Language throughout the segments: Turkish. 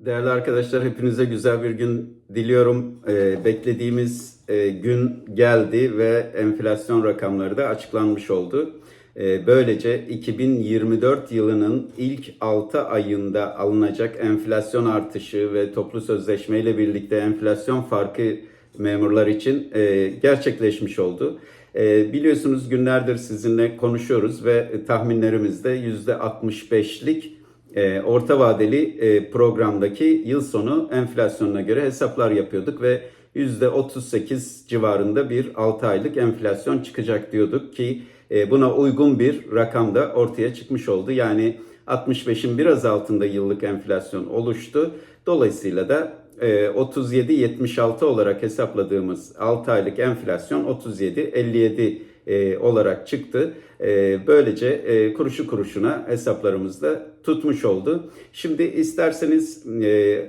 Değerli arkadaşlar hepinize güzel bir gün diliyorum. Ee, beklediğimiz e, gün geldi ve enflasyon rakamları da açıklanmış oldu. Ee, böylece 2024 yılının ilk 6 ayında alınacak enflasyon artışı ve toplu sözleşme ile birlikte enflasyon farkı memurlar için e, gerçekleşmiş oldu. E, biliyorsunuz günlerdir sizinle konuşuyoruz ve tahminlerimizde %65'lik e, orta vadeli e, programdaki yıl sonu enflasyonuna göre hesaplar yapıyorduk ve %38 civarında bir 6 aylık enflasyon çıkacak diyorduk ki e, buna uygun bir rakam da ortaya çıkmış oldu. Yani 65'in biraz altında yıllık enflasyon oluştu. Dolayısıyla da e, 37.76 olarak hesapladığımız 6 aylık enflasyon 37.57 e, olarak çıktı. E, böylece e, kuruşu kuruşuna hesaplarımızda tutmuş oldu. Şimdi isterseniz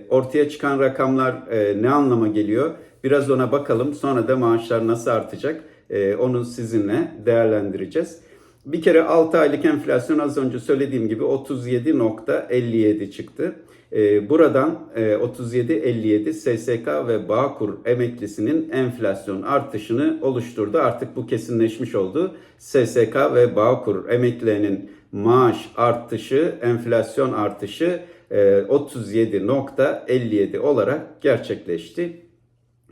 ortaya çıkan rakamlar ne anlama geliyor? Biraz ona bakalım. Sonra da maaşlar nasıl artacak? Onu sizinle değerlendireceğiz. Bir kere 6 aylık enflasyon az önce söylediğim gibi 37.57 çıktı. Ee, buradan e, 37.57 SSK ve Bağkur emeklisinin enflasyon artışını oluşturdu. Artık bu kesinleşmiş oldu. SSK ve Bağkur emeklilerinin maaş artışı, enflasyon artışı e, 37.57 olarak gerçekleşti.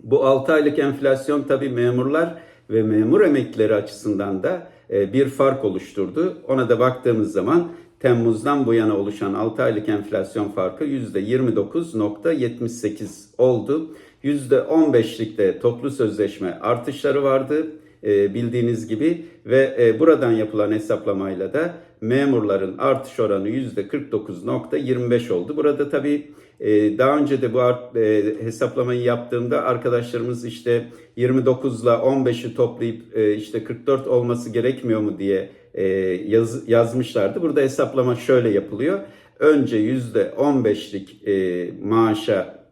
Bu 6 aylık enflasyon tabii memurlar ve memur emeklileri açısından da e, bir fark oluşturdu. Ona da baktığımız zaman Temmuz'dan bu yana oluşan 6 aylık enflasyon farkı %29.78 oldu. %15'likte toplu sözleşme artışları vardı e, bildiğiniz gibi ve e, buradan yapılan hesaplamayla da memurların artış oranı %49.25 oldu. Burada tabii e, daha önce de bu hesaplamayı yaptığımda arkadaşlarımız işte 29 ile 15'i toplayıp işte 44 olması gerekmiyor mu diye yaz, yazmışlardı. Burada hesaplama şöyle yapılıyor. Önce %15'lik maaşa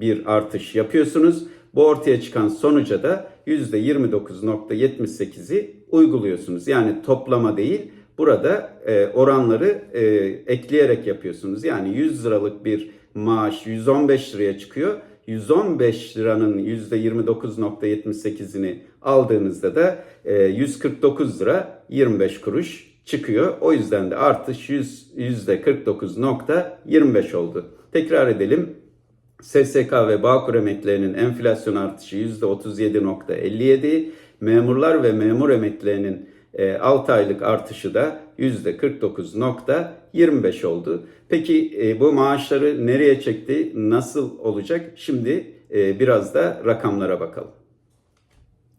bir artış yapıyorsunuz. Bu ortaya çıkan sonuca da %29.78'i uyguluyorsunuz. Yani toplama değil, burada e, oranları e, ekleyerek yapıyorsunuz. Yani 100 liralık bir maaş 115 liraya çıkıyor. 115 liranın %29.78'ini aldığınızda da e, 149 lira 25 kuruş çıkıyor. O yüzden de artış %49.25 oldu. Tekrar edelim. SSK ve Bağkur emeklilerinin enflasyon artışı %37.57, memurlar ve memur emeklilerinin 6 e, aylık artışı da %49.25 oldu. Peki e, bu maaşları nereye çekti? Nasıl olacak? Şimdi e, biraz da rakamlara bakalım.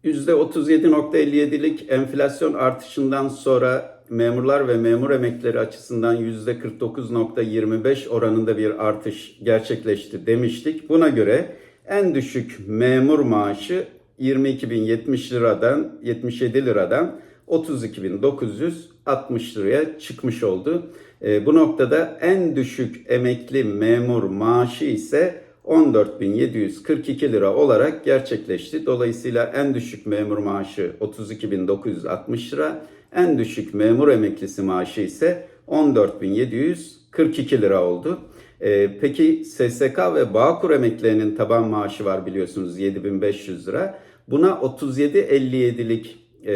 %37.57'lik enflasyon artışından sonra memurlar ve memur emekleri açısından %49.25 oranında bir artış gerçekleşti demiştik. Buna göre en düşük memur maaşı 22.070 liradan 77 liradan 32.960 liraya çıkmış oldu. E, bu noktada en düşük emekli memur maaşı ise 14.742 lira olarak gerçekleşti. Dolayısıyla en düşük memur maaşı 32.960 lira, en düşük memur emeklisi maaşı ise 14.742 lira oldu. Ee, peki SSK ve Bağkur emeklilerinin taban maaşı var biliyorsunuz 7500 lira. Buna 37.57'lik e,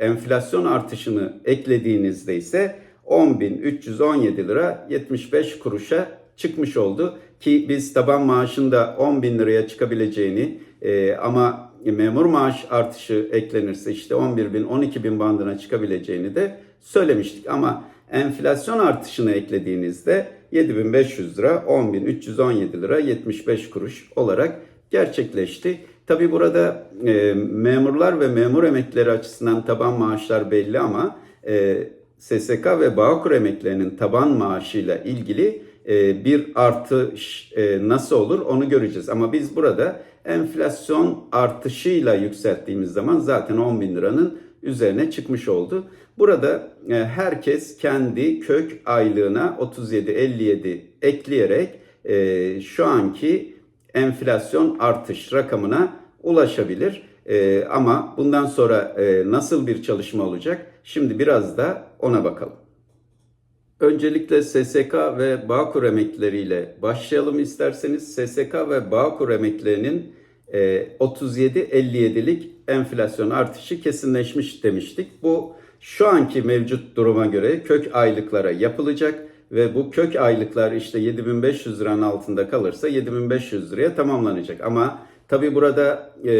enflasyon artışını eklediğinizde ise 10.317 lira 75 kuruşa çıkmış oldu. Ki biz taban maaşın da 10 bin liraya çıkabileceğini e, ama memur maaş artışı eklenirse işte 11 bin 12 bin bandına çıkabileceğini de söylemiştik. Ama enflasyon artışını eklediğinizde 7500 lira 10.317 lira 75 kuruş olarak gerçekleşti. Tabi burada e, memurlar ve memur emeklileri açısından taban maaşlar belli ama e, SSK ve Bağkur emeklilerinin taban maaşıyla ilgili e, bir artış e, nasıl olur onu göreceğiz. Ama biz burada enflasyon artışıyla yükselttiğimiz zaman zaten 10 bin liranın üzerine çıkmış oldu. Burada e, herkes kendi kök aylığına 37-57 ekleyerek şu anki enflasyon artış rakamına ulaşabilir. Ama bundan sonra nasıl bir çalışma olacak? Şimdi biraz da ona bakalım. Öncelikle SSK ve Bağkur emeklileriyle başlayalım isterseniz. SSK ve Bağkur emeklilerinin e, 37.57'lik enflasyon artışı kesinleşmiş demiştik. Bu şu anki mevcut duruma göre kök aylıklara yapılacak ve bu kök aylıklar işte 7500 liranın altında kalırsa 7500 liraya tamamlanacak. Ama tabi burada e,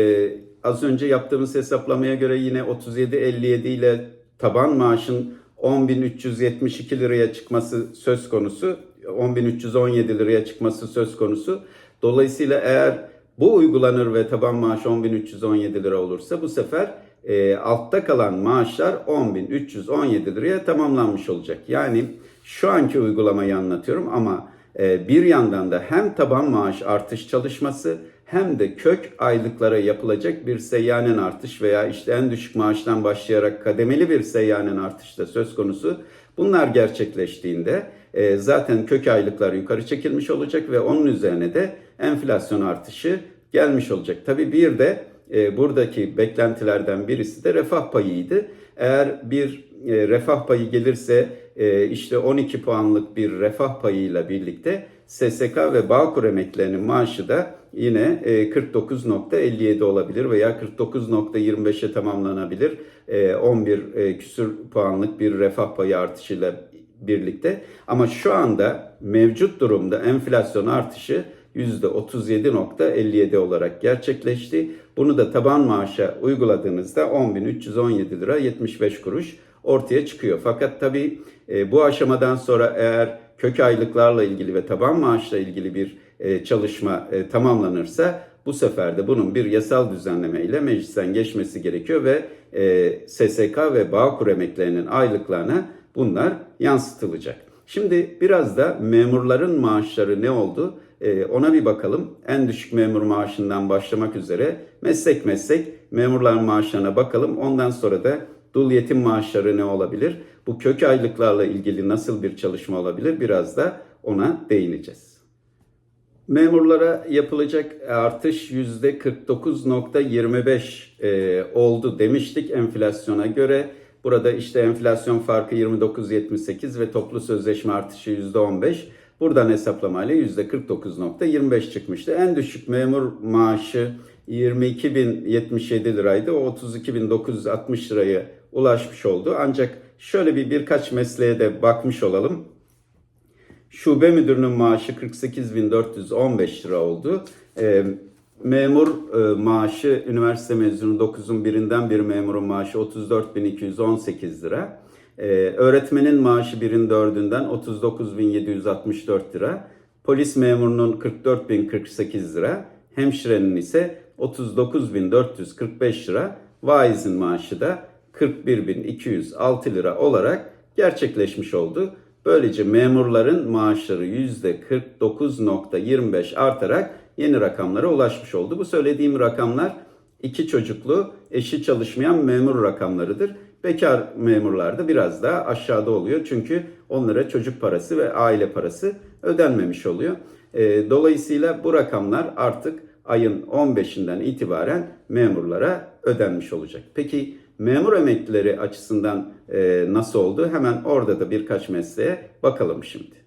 az önce yaptığımız hesaplamaya göre yine 37.57 ile taban maaşın 10.372 liraya çıkması söz konusu. 10.317 liraya çıkması söz konusu. Dolayısıyla eğer bu uygulanır ve taban maaş 10.317 lira olursa bu sefer e, altta kalan maaşlar 10.317 liraya tamamlanmış olacak. Yani şu anki uygulamayı anlatıyorum ama e, bir yandan da hem taban maaş artış çalışması hem de kök aylıklara yapılacak bir seyyanen artış veya işte en düşük maaştan başlayarak kademeli bir seyyanen artış da söz konusu. Bunlar gerçekleştiğinde e, zaten kök aylıklar yukarı çekilmiş olacak ve onun üzerine de enflasyon artışı gelmiş olacak. Tabii bir de e, buradaki beklentilerden birisi de refah payıydı. Eğer bir e, refah payı gelirse e, işte 12 puanlık bir refah payıyla birlikte SSK ve Bağkur emeklilerinin maaşı da yine e, 49.57 olabilir veya 49.25'e tamamlanabilir. E, 11 e, küsür puanlık bir refah payı artışıyla birlikte. Ama şu anda mevcut durumda enflasyon artışı %37.57 olarak gerçekleşti. Bunu da taban maaşa uyguladığınızda 10.317 lira 75 kuruş ortaya çıkıyor. Fakat tabii e, bu aşamadan sonra eğer kök aylıklarla ilgili ve taban maaşla ilgili bir e, çalışma e, tamamlanırsa bu sefer de bunun bir yasal düzenleme ile meclisten geçmesi gerekiyor ve SSK ve Bağkur emeklerinin aylıklarına bunlar yansıtılacak. Şimdi biraz da memurların maaşları ne oldu? Ona bir bakalım. En düşük memur maaşından başlamak üzere meslek meslek memurların maaşlarına bakalım. Ondan sonra da dul yetim maaşları ne olabilir? Bu kök aylıklarla ilgili nasıl bir çalışma olabilir? Biraz da ona değineceğiz. Memurlara yapılacak artış %49.25 e, oldu demiştik enflasyona göre. Burada işte enflasyon farkı 29.78 ve toplu sözleşme artışı %15. Buradan hesaplamayla %49.25 çıkmıştı. En düşük memur maaşı 22.077 liraydı. O 32.960 liraya ulaşmış oldu. Ancak şöyle bir birkaç mesleğe de bakmış olalım. Şube müdürünün maaşı 48.415 lira oldu. E, memur e, maaşı, üniversite mezunu 9'un birinden bir memurun maaşı 34.218 lira. E, öğretmenin maaşı birin dördünden 39.764 lira. Polis memurunun 44.048 lira. Hemşirenin ise 39.445 lira. Vaizin maaşı da 41.206 lira olarak gerçekleşmiş oldu. Böylece memurların maaşları %49.25 artarak yeni rakamlara ulaşmış oldu. Bu söylediğim rakamlar iki çocuklu, eşi çalışmayan memur rakamlarıdır. Bekar memurlarda biraz daha aşağıda oluyor. Çünkü onlara çocuk parası ve aile parası ödenmemiş oluyor. E, dolayısıyla bu rakamlar artık ayın 15'inden itibaren memurlara ödenmiş olacak. Peki memur emeklileri açısından e, nasıl oldu? Hemen orada da birkaç mesleğe bakalım şimdi.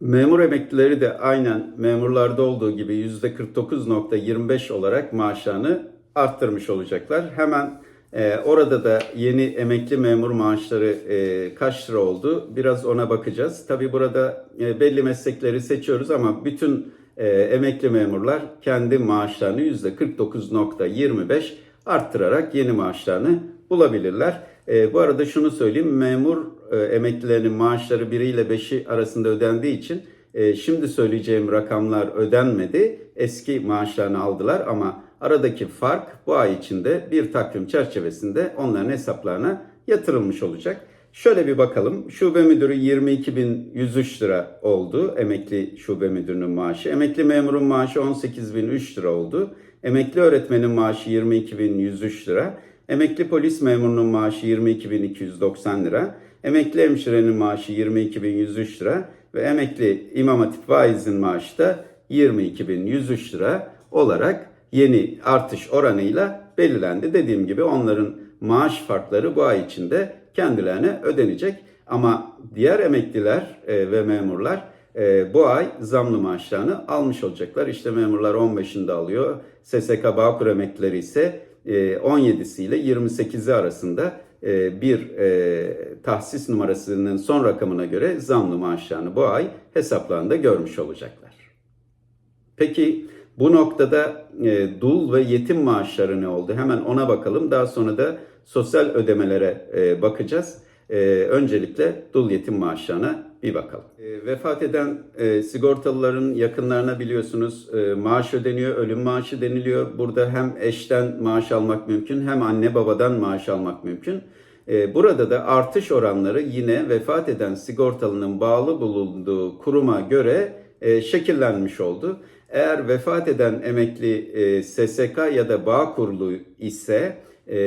Memur emeklileri de aynen memurlarda olduğu gibi %49.25 olarak maaşlarını arttırmış olacaklar. Hemen e, orada da yeni emekli memur maaşları e, kaç lira oldu? Biraz ona bakacağız. Tabi burada e, belli meslekleri seçiyoruz ama bütün e, emekli memurlar kendi maaşlarını %49.25 arttırarak yeni maaşlarını bulabilirler. E, bu arada şunu söyleyeyim, memur e, emeklilerinin maaşları 1 ile 5'i arasında ödendiği için e, şimdi söyleyeceğim rakamlar ödenmedi. Eski maaşlarını aldılar ama aradaki fark bu ay içinde bir takvim çerçevesinde onların hesaplarına yatırılmış olacak. Şöyle bir bakalım. Şube müdürü 22.103 lira oldu. Emekli şube müdürünün maaşı. Emekli memurun maaşı 18.003 lira oldu. Emekli öğretmenin maaşı 22.103 lira. Emekli polis memurunun maaşı 22.290 lira. Emekli hemşirenin maaşı 22.103 lira. Ve emekli imam hatip vaizin maaşı da 22.103 lira olarak yeni artış oranıyla belirlendi. Dediğim gibi onların maaş farkları bu ay içinde kendilerine ödenecek. Ama diğer emekliler e, ve memurlar e, bu ay zamlı maaşlarını almış olacaklar. İşte memurlar 15'inde alıyor. SSK Bağkur emeklileri ise e, 17'si ile 28'i arasında e, bir e, tahsis numarasının son rakamına göre zamlı maaşlarını bu ay hesaplarında görmüş olacaklar. Peki bu noktada e, dul ve yetim maaşları ne oldu? Hemen ona bakalım. Daha sonra da sosyal ödemelere e, bakacağız. E, öncelikle dul yetim maaşlarına bir bakalım. E, vefat eden e, sigortalıların yakınlarına biliyorsunuz e, maaş ödeniyor, ölüm maaşı deniliyor. Burada hem eşten maaş almak mümkün hem anne babadan maaş almak mümkün. E, Burada da artış oranları yine vefat eden sigortalının bağlı bulunduğu kuruma göre e, şekillenmiş oldu. Eğer vefat eden emekli e, SSK ya da bağ kurulu ise e,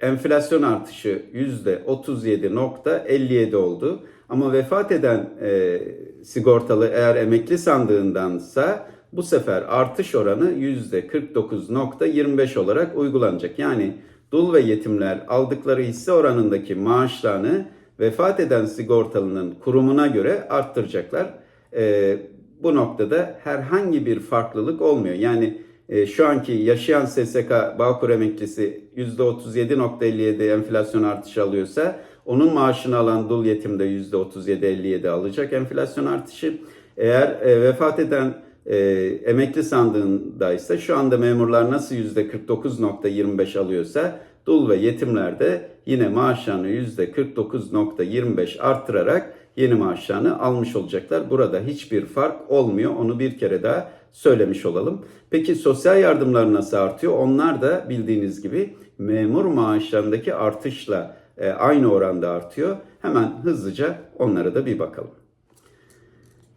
enflasyon artışı %37.57 oldu. Ama vefat eden e, sigortalı eğer emekli sandığındansa bu sefer artış oranı %49.25 olarak uygulanacak. Yani dul ve yetimler aldıkları hisse oranındaki maaşlarını vefat eden sigortalının kurumuna göre arttıracaklar. E, bu noktada herhangi bir farklılık olmuyor. Yani e, şu anki yaşayan SSK Bağkur emeklisi %37.57 enflasyon artışı alıyorsa onun maaşını alan dul yetim de %37.57 alacak enflasyon artışı. Eğer e, vefat eden e, emekli sandığındaysa şu anda memurlar nasıl %49.25 alıyorsa dul ve yetimler de yine maaşlarını %49.25 arttırarak yeni maaşlarını almış olacaklar. Burada hiçbir fark olmuyor. Onu bir kere daha söylemiş olalım. Peki sosyal yardımlar nasıl artıyor? Onlar da bildiğiniz gibi memur maaşlarındaki artışla e, aynı oranda artıyor. Hemen hızlıca onlara da bir bakalım.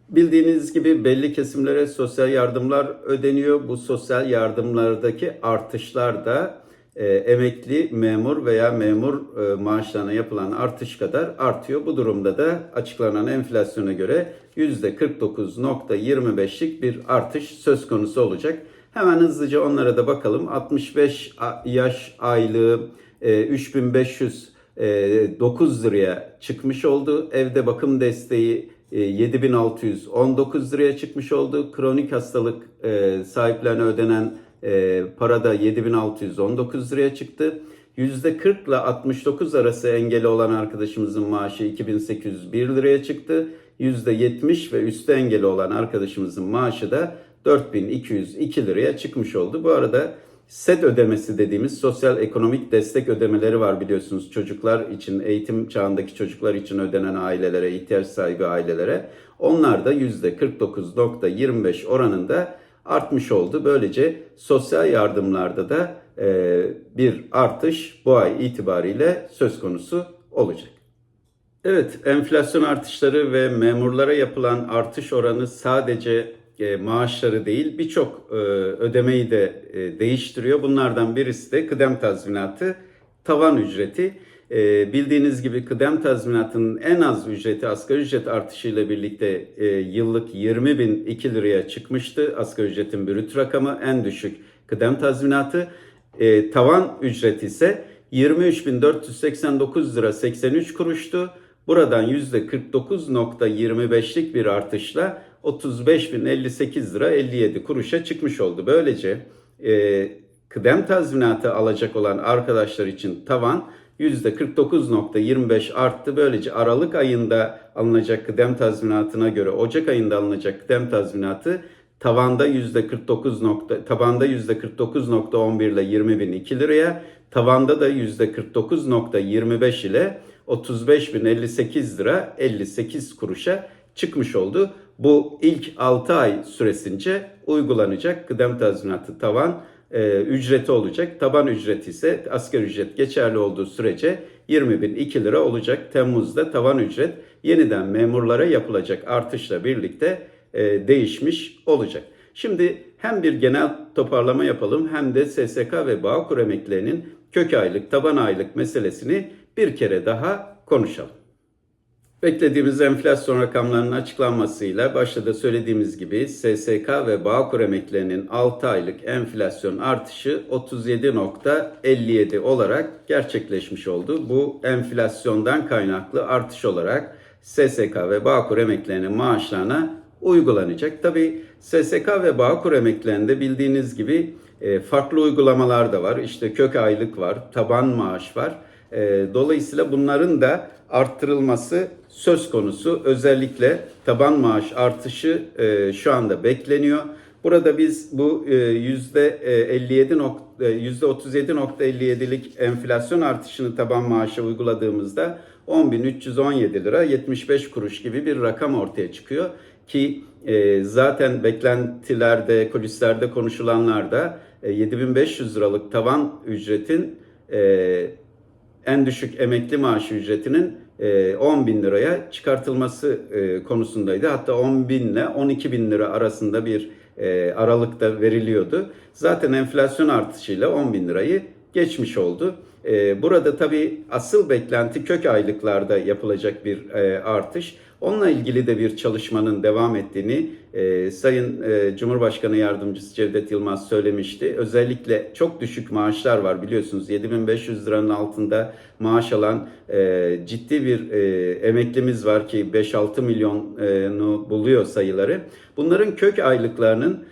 Bildiğiniz gibi belli kesimlere sosyal yardımlar ödeniyor. Bu sosyal yardımlardaki artışlar da e, emekli memur veya memur e, maaşlarına yapılan artış kadar artıyor. Bu durumda da açıklanan enflasyona göre %49.25'lik bir artış söz konusu olacak. Hemen hızlıca onlara da bakalım. 65 yaş aylığı e, 3500 9 liraya çıkmış oldu. Evde bakım desteği 7619 liraya çıkmış oldu. Kronik hastalık sahiplerine ödenen para da 7619 liraya çıktı. %40 ile 69 arası engeli olan arkadaşımızın maaşı 2801 liraya çıktı. %70 ve üstü engeli olan arkadaşımızın maaşı da 4202 liraya çıkmış oldu. Bu arada SED ödemesi dediğimiz sosyal ekonomik destek ödemeleri var biliyorsunuz çocuklar için, eğitim çağındaki çocuklar için ödenen ailelere, ihtiyaç sahibi ailelere. Onlar da %49.25 oranında artmış oldu. Böylece sosyal yardımlarda da e, bir artış bu ay itibariyle söz konusu olacak. Evet, enflasyon artışları ve memurlara yapılan artış oranı sadece e, maaşları değil birçok e, ödemeyi de e, değiştiriyor. Bunlardan birisi de kıdem tazminatı tavan ücreti. E, bildiğiniz gibi kıdem tazminatının en az ücreti asgari ücret artışıyla birlikte e, yıllık 20 bin 2 liraya çıkmıştı. Asgari ücretin brüt rakamı en düşük kıdem tazminatı. E, tavan ücreti ise 23.489 lira 83 kuruştu. Buradan %49.25'lik bir artışla 35.058 lira 57 kuruşa çıkmış oldu. Böylece e, kıdem tazminatı alacak olan arkadaşlar için tavan %49.25 arttı. Böylece Aralık ayında alınacak kıdem tazminatına göre Ocak ayında alınacak kıdem tazminatı tavanda %49 nokta, tabanda %49.11 ile 20.002 liraya, tavanda da %49.25 ile 35.058 lira 58 kuruşa çıkmış oldu. Bu ilk 6 ay süresince uygulanacak kıdem tazminatı tavan e, ücreti olacak. Taban ücreti ise asgari ücret geçerli olduğu sürece 20.002 lira olacak. Temmuz'da tavan ücret yeniden memurlara yapılacak artışla birlikte e, değişmiş olacak. Şimdi hem bir genel toparlama yapalım hem de SSK ve Bağkur emeklilerinin kök aylık, taban aylık meselesini bir kere daha konuşalım. Beklediğimiz enflasyon rakamlarının açıklanmasıyla başta da söylediğimiz gibi SSK ve Bağkur emeklilerinin 6 aylık enflasyon artışı 37.57 olarak gerçekleşmiş oldu. Bu enflasyondan kaynaklı artış olarak SSK ve Bağkur emeklilerinin maaşlarına uygulanacak. Tabi SSK ve Bağkur emeklilerinde bildiğiniz gibi e, farklı uygulamalar da var. İşte kök aylık var, taban maaş var. E, Dolayısıyla bunların da arttırılması söz konusu. Özellikle taban maaş artışı e, şu anda bekleniyor. Burada biz bu e, yüzde 57 nok- e, yüzde 37.57'lik enflasyon artışını taban maaşa uyguladığımızda 10.317 lira 75 kuruş gibi bir rakam ortaya çıkıyor ki e, zaten beklentilerde, kulislerde konuşulanlarda e, 7500 liralık tavan ücretin e, en düşük emekli maaşı ücretinin e, 10 bin liraya çıkartılması e, konusundaydı. Hatta 10 bin ile 12 bin lira arasında bir e, aralıkta veriliyordu. Zaten enflasyon artışıyla 10 bin lirayı geçmiş oldu. E, burada tabii asıl beklenti kök aylıklarda yapılacak bir e, artış. Onunla ilgili de bir çalışmanın devam ettiğini e, Sayın e, Cumhurbaşkanı Yardımcısı Cevdet Yılmaz söylemişti. Özellikle çok düşük maaşlar var biliyorsunuz 7500 liranın altında maaş alan ciddi bir emeklimiz var ki 5-6 milyonu buluyor sayıları. Bunların kök aylıklarının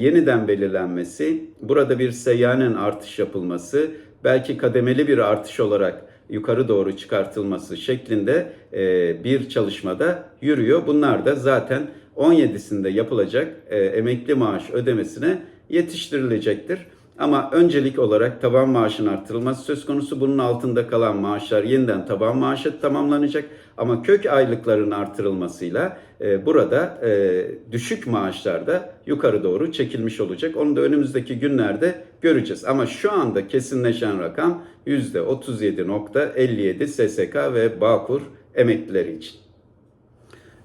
yeniden belirlenmesi, burada bir seyyanen artış yapılması, belki kademeli bir artış olarak yukarı doğru çıkartılması şeklinde e, bir çalışmada yürüyor. Bunlar da zaten 17'sinde yapılacak e, emekli maaş ödemesine yetiştirilecektir. Ama öncelik olarak taban maaşın artırılması söz konusu. Bunun altında kalan maaşlar yeniden taban maaşı tamamlanacak. Ama kök aylıkların artırılmasıyla e, burada e, düşük maaşlarda yukarı doğru çekilmiş olacak. Onu da önümüzdeki günlerde göreceğiz. Ama şu anda kesinleşen rakam %37.57 SSK ve Bağkur emeklileri için.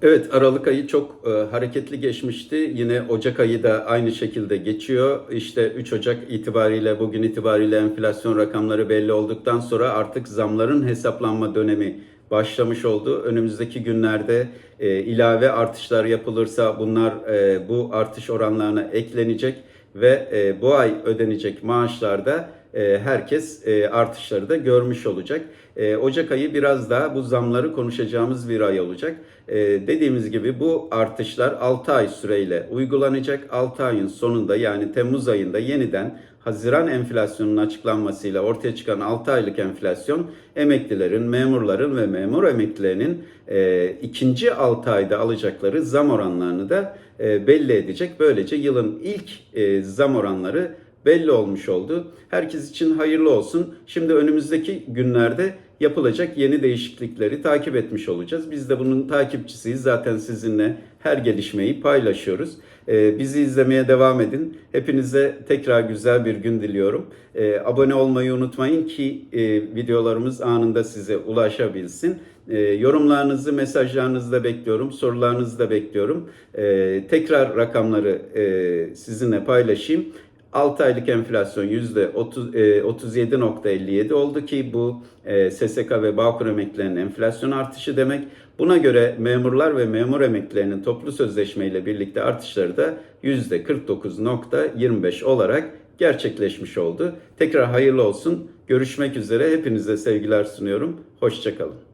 Evet Aralık ayı çok e, hareketli geçmişti. Yine Ocak ayı da aynı şekilde geçiyor. İşte 3 Ocak itibariyle bugün itibariyle enflasyon rakamları belli olduktan sonra artık zamların hesaplanma dönemi başlamış oldu. Önümüzdeki günlerde e, ilave artışlar yapılırsa bunlar e, bu artış oranlarına eklenecek ve e, bu ay ödenecek maaşlarda herkes e, artışları da görmüş olacak. E, Ocak ayı biraz daha bu zamları konuşacağımız bir ay olacak. E, dediğimiz gibi bu artışlar 6 ay süreyle uygulanacak. 6 ayın sonunda yani Temmuz ayında yeniden Haziran enflasyonunun açıklanmasıyla ortaya çıkan 6 aylık enflasyon emeklilerin, memurların ve memur emeklilerinin e, ikinci 6 ayda alacakları zam oranlarını da e, belli edecek. Böylece yılın ilk e, zam oranları belli olmuş oldu. Herkes için hayırlı olsun. Şimdi önümüzdeki günlerde yapılacak yeni değişiklikleri takip etmiş olacağız. Biz de bunun takipçisiyiz. Zaten sizinle her gelişmeyi paylaşıyoruz. Ee, bizi izlemeye devam edin. Hepinize tekrar güzel bir gün diliyorum. Ee, abone olmayı unutmayın ki e, videolarımız anında size ulaşabilsin. E, yorumlarınızı, mesajlarınızı da bekliyorum. Sorularınızı da bekliyorum. E, tekrar rakamları e, sizinle paylaşayım. 6 aylık enflasyon %37.57 e, oldu ki bu e, SSK ve Bağkur emeklilerinin enflasyon artışı demek. Buna göre memurlar ve memur emeklilerinin toplu sözleşmeyle birlikte artışları da %49.25 olarak gerçekleşmiş oldu. Tekrar hayırlı olsun. Görüşmek üzere. Hepinize sevgiler sunuyorum. Hoşçakalın.